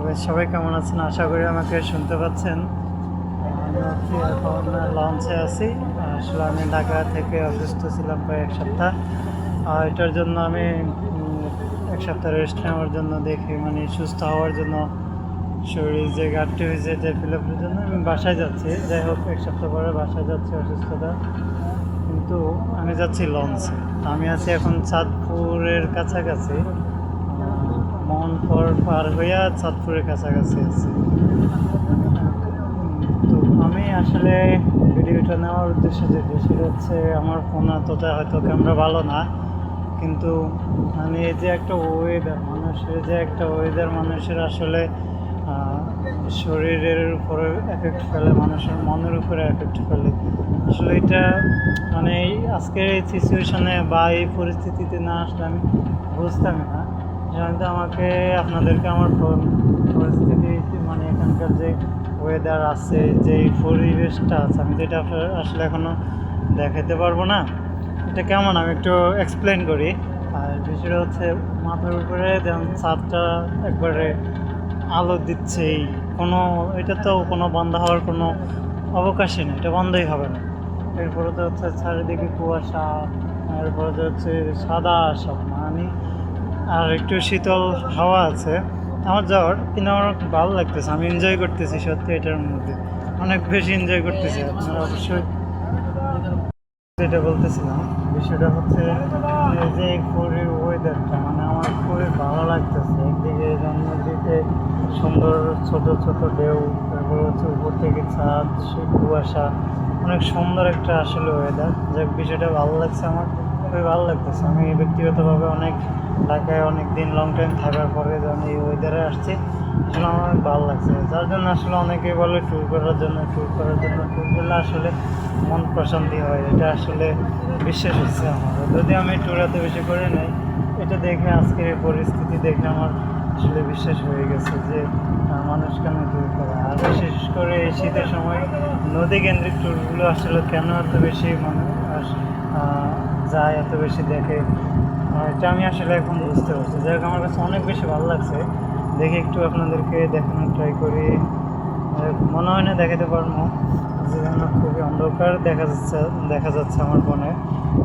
তবে সবাই কেমন আছেন? আশা করি আমাকে শুনতে পাচ্ছেন। আমি হচ্ছে এখন লঞ্চে আছি। আসলে আমি ঢাকা থেকে অসুস্থ ছিলাম প্রায় এক সপ্তাহ। আর এটার জন্য আমি এক সপ্তাহ রেস্ট নেওয়ার জন্য দেখি মানে সুস্থ হওয়ার জন্য শরীর যে ঘাটতি হয়েছে, যে ফিল আপের জন্য আমি বাসায় যাচ্ছি। যাই হোক, এক সপ্তাহ পরে বাসায় যাচ্ছি অসুস্থতা। কিন্তু আমি যাচ্ছি লঞ্চে আমি আছি এখন চাঁদপুরের কাছাকাছি। মোহনপুর পার হইয়া চাঁদপুরের কাছাকাছি আছি। তো আমি আসলে ভিডিওটা নেওয়ার উদ্দেশ্য যেটি, সেটা হচ্ছে আমার ফোন এতটা হয়তো ক্যামেরা ভালো না, কিন্তু মানে এই যে একটা ওয়েদার মানুষের যে একটা ওয়েদার মানুষের আসলে শরীরের উপরে এফেক্ট ফেলে, মানুষের মনের উপরে এফেক্ট ফেলে। আসলে এটা মানে আজকের এই সিচুয়েশনে বা এই পরিস্থিতিতে না আসলে আমি বুঝতামই না। সাধারণত আমাকে আপনাদেরকে আমার পরিস্থিতি মানে এখানকার যে ওয়েদার আছে, যে পরিবেশটা আছে, আমি যেটা আসলে এখনও দেখাতে পারব না। এটা কেমন? আমি একটু এক্সপ্লেন করি। আর বিষয়টা হচ্ছে, মাথার উপরে যেমন ছাদটা একবারে আলো দিচ্ছেই কোনো এটা তো কোনো বন্ধ হওয়ার কোনো অবকাশই নেই, এটা বন্ধই হবে না। এরপরে তো হচ্ছে চারিদিকে কুয়াশা এরপরে তো হচ্ছে সাদা সব মানে আর একটু শীতল হাওয়া আছে। আমার যাওয়ার কিন্তু আমার ভালো লাগতেছে, আমি এনজয় করতেছি সত্যি এটার মধ্যে। অনেক বেশি এনজয় করতেছি আপনারা অবশ্যই। যেটা বলতেছিলাম, বিষয়টা হচ্ছে যে পুরীর ওয়েদারটা মানে আমার খুবই ভালো লাগতেছে। একদিকে নদীতে সুন্দর ছোট ছোট ঢেউ, তারপর হচ্ছে উপর থেকে ছাদ কুয়াশা, অনেক সুন্দর একটা আসলে ওয়েদার যে বিষয়টা ভালো লাগছে আমার। খুবই ভালো লাগতেছে। আমি ব্যক্তিগতভাবে অনেক ঢাকায় অনেক দিন লং টাইম থাকার পরে যখন এই ওয়েদারে আসছি আসলে আমার অনেক ভালো লাগছে। যার জন্য আসলে অনেকে বলে ট্যুর করার জন্য ট্যুর করার জন্য। ট্যুর করলে আসলে মন প্রশান্তি হয়। এটা আসলে বিশ্বাস হচ্ছে আমার। যদি আমি ট্যুর এত বেশি করে নেই এটা দেখে আজকের এই পরিস্থিতি দেখে আমার আসলে বিশ্বাস হয়ে গেছে যে মানুষ কেন ট্যুর করে আর বিশেষ করে এই শীতের সময় নদী কেন্দ্রিক ট্যুরগুলো আসলে কেন এত বেশি আহ, যায়, এত বেশি দেখে। এটা আমি আসলে এখন বুঝতে পারছি। যাই হোক, আমার কাছে অনেক বেশি ভালো লাগছে। দেখে একটু আপনাদেরকে দেখানোর ট্রাই করি। মনে হয় না দেখাতে পারব। যে যেন খুবই অন্ধকার দেখা যাচ্ছে দেখা যাচ্ছে আমার ফোনে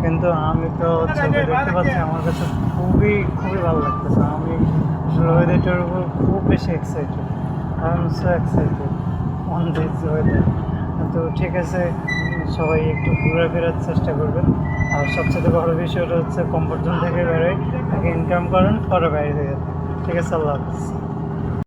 কিন্তু আমি তো ছবি দেখতে পাচ্ছি, আমার কাছে খুবই খুবই ভালো লাগতেছে। আমি ওয়েদারটার উপর খুব বেশি excited I am so excited on this weather তো ঠিক আছে সবাই একটু ঘুরে ফেরার চেষ্টা করবেন। আর সবচেয়ে বড় বিষয়টা হচ্ছে কমফোর্ট জোন থেকে বেরোয়, তাকে ইনকাম করেন, পরে বাইরে ঠিক আছে, আল্লাহ হাফিজ।